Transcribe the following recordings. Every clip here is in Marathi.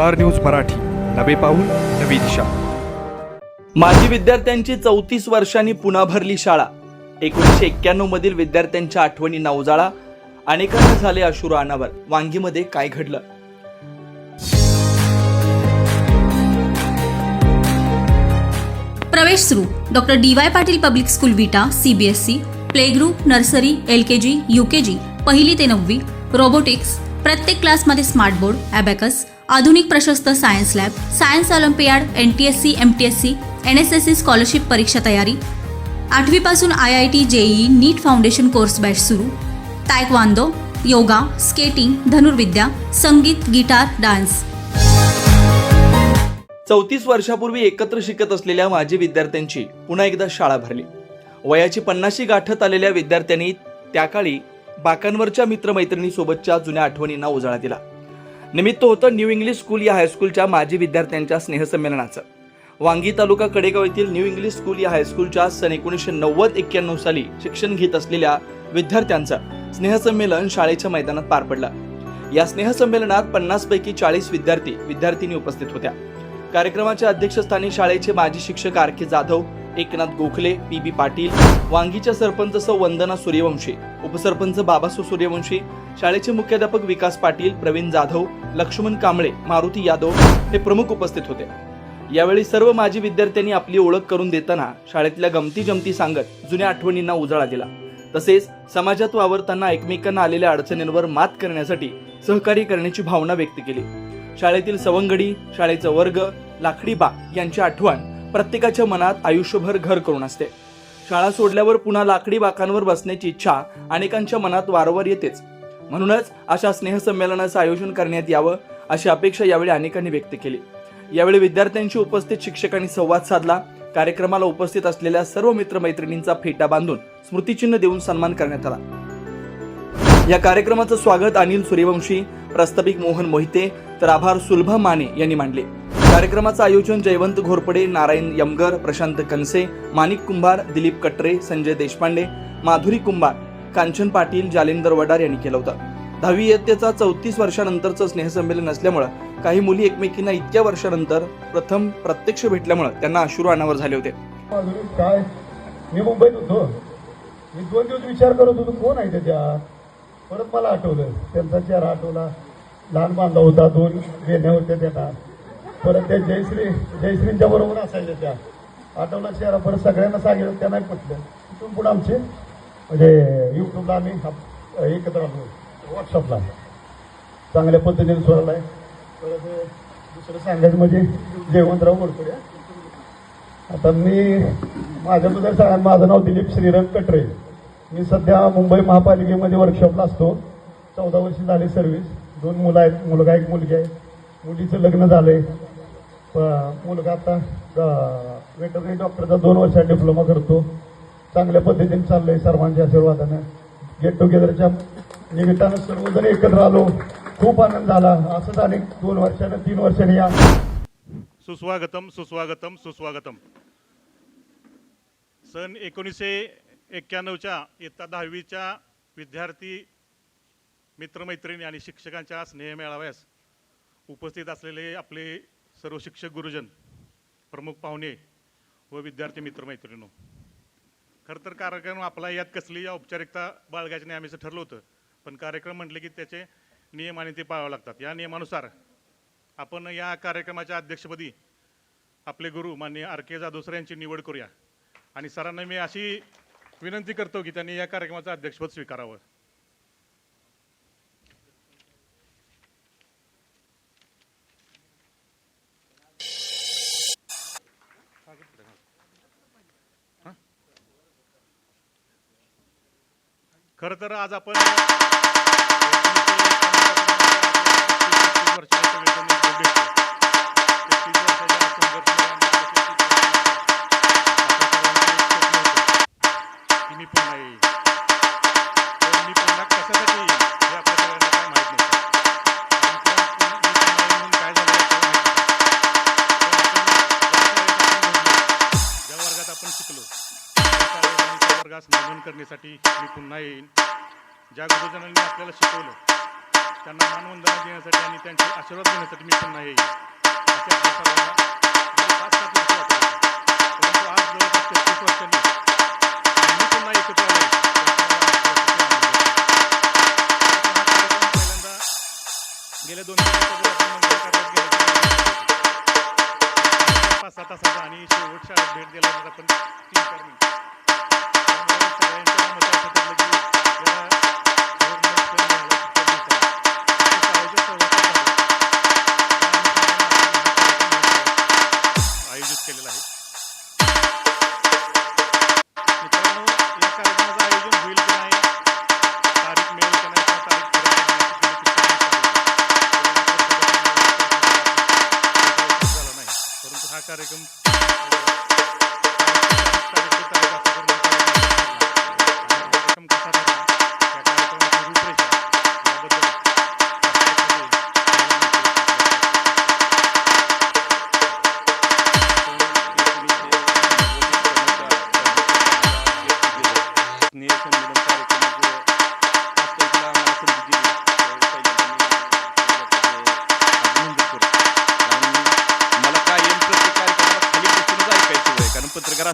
Star news Marathi. नवे पाऊल नवी दिशा. माजी विद्यार्थ्यांची चौतीस वर्षांनी पुन्हा भरली शाळा. एकोणीसशे एक्क्याण्णव मधील विद्यार्थ्यांच्या आठवणींना उजाळा अनेकांना झाले अश्रू अनावर. वांगीमध्ये काय घडलं? प्रवेश सुरू. Doctor D Y Patil public school Vita CBSE play group nursery L K G U K G पहिली ते नववी रोबोटिक्स प्रत्येक क्लासमध्ये स्मार्ट बोर्ड ॲबॅकस आधुनिक प्रशस्त science lab science olympiad N T S C M T S C N S S C scholarship परीक्षा तयारी. आठवीपासून I I T JEE NEET foundation course batch सुरू. तायक्वांदो योगा स्केटिंग धनुर्विद्या संगीत गिटार डान्स. चौतीस वर्षापूर्वी एकत्र शिकत असलेल्या माजी विद्यार्थ्यांची पुन्हा एकदा शाळा भरली. वयाची पन्नाशी गाठत आलेल्या विद्यार्थ्यांनी त्या काळी बाकांवरच्या मित्रमैत्रिणीसोबतच्या जुन्या आठवणींना उजाळा दिला. निमित्त होतं न्यू इंग्लिश स्कूल या हायस्कूलच्या माजी विद्यार्थ्यांच्या स्नेहसंमेलनाचं. वांगी तालुका कडेगाव येथील न्यू इंग्लिश स्कूल या हायस्कूलच्या सन एकोणीसशे नव्वद एक्क्याण्णव साली शिक्षण घेत असलेल्या विद्यार्थ्यांचं स्नेहसंमेलन शाळेच्या मैदानात पार पडलं. या स्नेहसंमेलनात पन्नास पैकी चाळीस विद्यार्थी विद्यार्थिनी उपस्थित होत्या. कार्यक्रमाच्या अध्यक्षस्थानी शाळेचे माजी शिक्षक R K Jadhav Eknath Gokhale P B Patil वांगीच्या sarpanch सौ वंदना सूर्यवंशी उपसरपंच बाबासो सूर्यवंशी शाळेचे मुख्याध्यापक विकास पाटील प्रवीण जाधव लक्ष्मण कांबळे मारुती यादव हे प्रमुख उपस्थित होते. यावेळी सर्व माजी विद्यार्थ्यांनी आपली ओळख करून देताना शाळेतल्या गमती जमती सांगत जुन्या आठवणींना उजाळा दिला. तसेच समाजात वावरताना एकमेकांना आलेल्या अडचणींवर मात करण्यासाठी सहकार्य करण्याची भावना व्यक्त केली. शाळेतील सवंगडी शाळेचा वर्ग लाकडी बाग यांची आठवण प्रत्येकाच्या मनात आयुष्यभर घर करून असते. शाळा सोडल्यावर पुन्हा लाकडी बाकांवर बसण्याची इच्छा अनेकांच्या मनात वारंवार येतेच. म्हणूनच अशा स्नेहसंमेलनाचं आयोजन करण्यात यावं अशी अपेक्षा यावेळी अनेकांनी व्यक्त केली. यावेळी विद्यार्थ्यांशी उपस्थित शिक्षकांनी संवाद साधला कार्यक्रमाला उपस्थित असलेल्या सर्व मित्रमैत्रिणींचा फेटा बांधून स्मृतिचिन्ह देऊन सन्मान करण्यात आला. या कार्यक्रमाचं स्वागत अनिल सूर्यवंशी प्रस्ताविक मोहन मोहिते तर आभार सुलभा माने यांनी मांडले. कार्यक्रमाचं आयोजन जयवंत घोरपडे नारायण यमगर प्रशांत कनसे माणिक कुंभार दिलीप कटरे संजय देशपांडे माधुरी कुंभार कांचन पाटील जालिंदर वडार यांनी केलं होतं. दहावी इयत्तेचा चौतीस वर्षानंतरचं स्नेहसंमेलन असल्यामुळं काही मुली एकमेकींना इतक्या वर्षानंतर प्रथम प्रत्यक्ष भेटल्यामुळं त्यांना अश्रू अनावर झाले होते. काय? मी मुंबईत होतो. मी दोन दिवस विचार करत होतो कोण आहे त्याच्या? परत मला आठवलं. त्यांचा चेहरा आठवला. लहान बांधा होता दोन वेण्या होत्या त्यांना परत ते जयश्री जयश्रींच्या बरोबर असायच्या त्या. आठवला शहरा परत सगळ्यांना सांगितलं त्या नाही पटलं तिथून पुढे आमचे म्हणजे यूट्यूबला आम्ही एकत्र आलो व्हॉट्सअपला चांगल्या पद्धतीने सोडला आहे परत दुसरं सांगायचं म्हणजे जयवंतराव गोडकडे आता मी माझ्याबद्दल सांगा माझं नाव दिलीप श्रीरंग कटरे. मी सध्या मुंबई महापालिकेमध्ये वर्कशॉपला असतो. चौदा वर्ष झाली सर्व्हिस दोन मुलं आहेत मुलगा एक मुलगी आहे. मुलीचं लग्न झालं आहे मुलगा आता वेटरनरी डॉक्टरचा दोन वर्षात डिप्लोमा करतो. चांगल्या पद्धतीने चाललंय सर्वांच्या आशीर्वादानं. गेट टुगेदरच्या निमित्तानं सर्वजण एकत्र आलो. खूप आनंद झाला. असंच अनेक दोन वर्षानं तीन वर्षांनी या. सुस्वागतम सुस्वागतम सुस्वागतम. सन एकोणीसशे एक्क्याण्णवच्या इयत्ता दहावीच्या विद्यार्थी मित्रमैत्रिणी आणि शिक्षकांच्या स्नेहमेळाव्यास उपस्थित असलेले आपले सर्व शिक्षक गुरुजन प्रमुख पाहुणे व विद्यार्थी मित्रमैत्रिणो खरं तर कार्यक्रम आपला यात कसली औपचारिकता बाळगायची नाही आम्ही ठरलं होतं. पण कार्यक्रम म्हटले की त्याचे नियम आणि ते पाळावे लागतात. या नियमानुसार आपण या कार्यक्रमाच्या अध्यक्षपदी आपले गुरु माननीय आर के जाधव सर यांची निवड करूया. आणि सरांना मी अशी विनंती करतो की त्यांनी या कार्यक्रमाचं अध्यक्षपद स्वीकारावं. खरं तर आज आपण करण्यासाठी मी पुन्हा येईन. ज्या गुरुजनांनी आपल्याला शिकवलं त्यांना मानवंदना देण्यासाठी आणि त्यांचे आशीर्वाद देण्यासाठी मी पुन्हा येईन. अशा केलेलं आहे. मित्रांनो होईल नाही. परंतु हा कार्यक्रम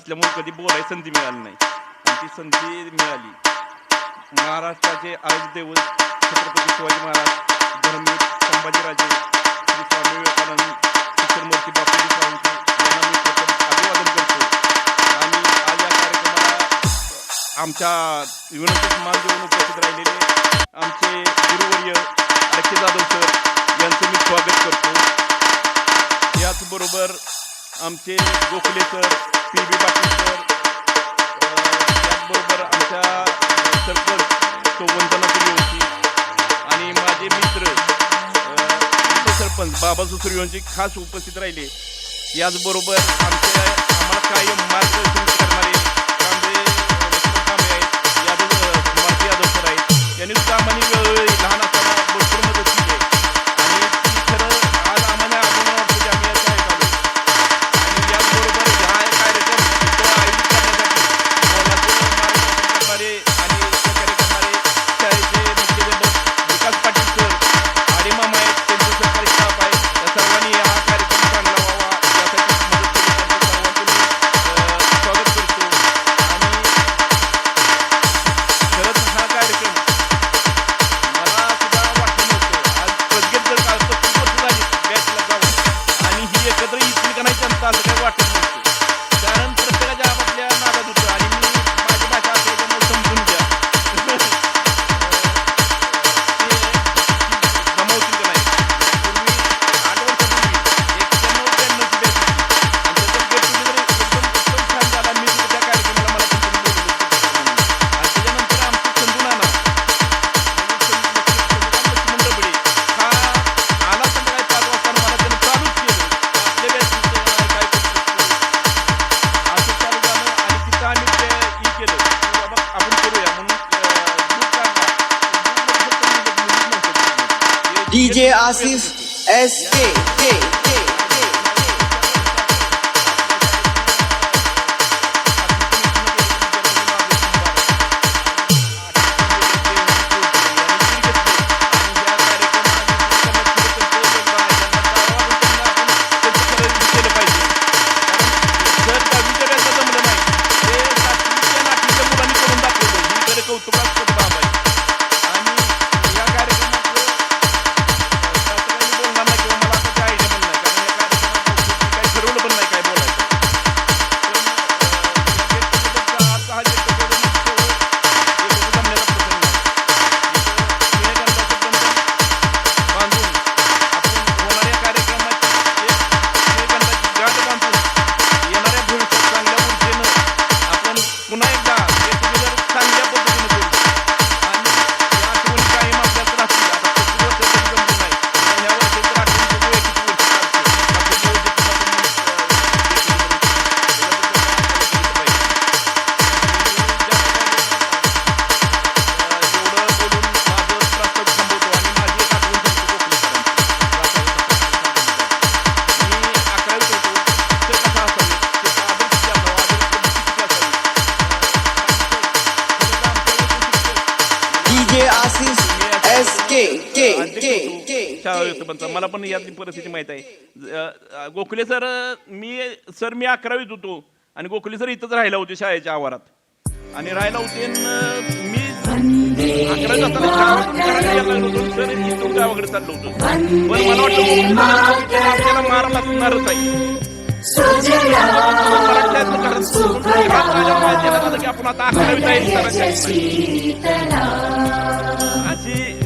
असल्यामुळे कधी बोलायची संधी मिळाली नाही. आणि ती संधी मिळाली. महाराष्ट्राचे आयुर्देव छत्रपती शिवाजी महाराज धर्मी संभाजीराजे स्वामी विवेकानंद किशनमूर्ती बापूजी सावंत अभिवादन करतो. आणि आज या कार्यक्रमाला आमच्या विनंती समान देऊन उपस्थित राहिलेले आमचे गुरुवर्य आरक्षी जाधव सर यांचं मी स्वागत करतो. याचबरोबर आमचे गोखलेकर पी बी पाटील त्याचबरोबर आमच्या सरपंच केली होती. आणि माझे मित्र सरपंच बाबा सूर्यवंशी खास उपस्थित राहिले. याचबरोबर आमच्या आम्हाला कायम मार्गदर्शन करणारे DJ Asif SK. सरपंच मला पण यातली परिस्थिती माहीत आहे. गोखले सर मी सर मी अकरावीत होतो आणि गोखले सर इथंच राहिला होते शाळेच्या आवारात. आणि राहायला होते मी अकरावीत असताना सर इथून गावाकडे चाललो होतो. पण मला मार लागणारच आहे. आपण आता अकरावीत आहे सरांच्या अशी